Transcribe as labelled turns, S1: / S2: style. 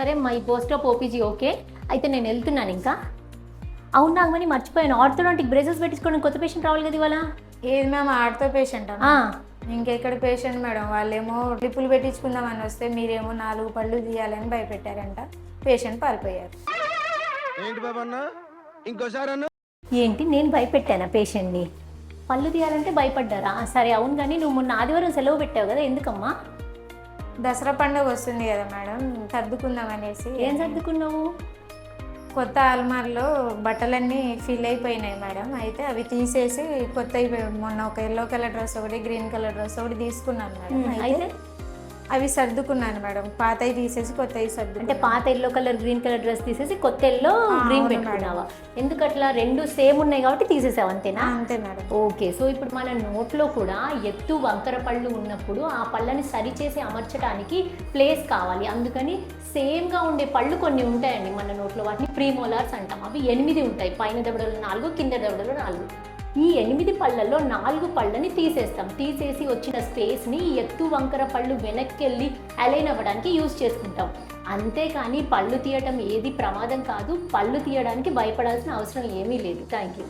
S1: సరే my post of OPG okay. అయితే నేను వెళ్తున్నాను ఇంకా. అవును నాగమని మర్చిపోయాను. ఆర్థోడాంటిక్ బ్రేసెస్ పెట్టించుకోవడానికి కొత్త పేషెంట్ రావాలి కదా ఇవాళ?
S2: ఏది మేము ఆడుతో పేషెంట్
S1: ఆ,
S2: ఇంకెక్కడ పేషెంట్ మేడం? వాళ్ళేమో లిప్పులు పెట్టించుకుందామని వస్తే మీరేమో నాలుగు పళ్ళు తీయాలని భయపెట్టారంట. పేషెంట్ పారిపోయారు.
S3: ఏంటి ఇంకోసారి
S1: నేను భయపెట్టానా పేషెంట్ని పళ్ళు తీయాలంటే భయపడ్డారా? సరే అవును కానీ నువ్వు మొన్న ఆదివారం సెలవు పెట్టావు కదా ఎందుకమ్మా?
S2: దసరా పండుగ వస్తుంది కదా మేడం సర్దుకుందాం అనేసి.
S1: ఏం సర్దుకున్నావు?
S2: కొత్త అల్మార్లో బట్టలన్నీ ఫిల్ అయిపోయినాయి మేడం. అయితే అవి తీసేసి కొత్త మొన్న ఒక ఎల్లో కలర్ డ్రెస్ ఒకటి గ్రీన్ కలర్ డ్రెస్ ఒకటి తీసుకున్నాను మేడం. అయితే?
S1: అయితే
S2: అవి సర్దుకున్నాను మేడం. పాతవి తీసేసి కొత్తవి
S1: అంటే
S2: సర్దుకున్నాను
S1: పాత yellow colour green colour dress తీసేసి కొత్త ఎల్లో గ్రీన్ పెట్టుకున్నావా? ఎందుకు అట్లా రెండు సేమ్ ఉన్నాయి కాబట్టి తీసేసావు అంతేనా?
S2: అంతే మేడం.
S1: ఓకే సో ఇప్పుడు మన నోట్లో కూడా ఎత్తు వంకర పళ్ళు ఉన్నప్పుడు ఆ పళ్ళని సరిచేసి అమర్చడానికి ప్లేస్ కావాలి. అందుకని సేమ్గా ఉండే పళ్ళు కొన్ని ఉంటాయండి మన నోట్లో వాటిని ప్రీమోలార్స్ అంటాం. అవి ఎనిమిది ఉంటాయి. పైన దవడలు నాలుగు కింద దవడలు నాలుగు. ఈ ఎనిమిది పళ్ళల్లో నాలుగు పళ్ళని తీసేస్తాం. తీసేసి వచ్చిన స్పేస్ని ఈ ఎత్తు వంకర పళ్ళు వెనక్కి వెళ్ళి అలైన్ అవ్వడానికి యూజ్ చేసుకుంటాం. అంతేకాని పళ్ళు తీయటం ఏది ప్రమాదం కాదు. పళ్ళు తీయడానికి భయపడాల్సిన అవసరం ఏమీ లేదు. Thank you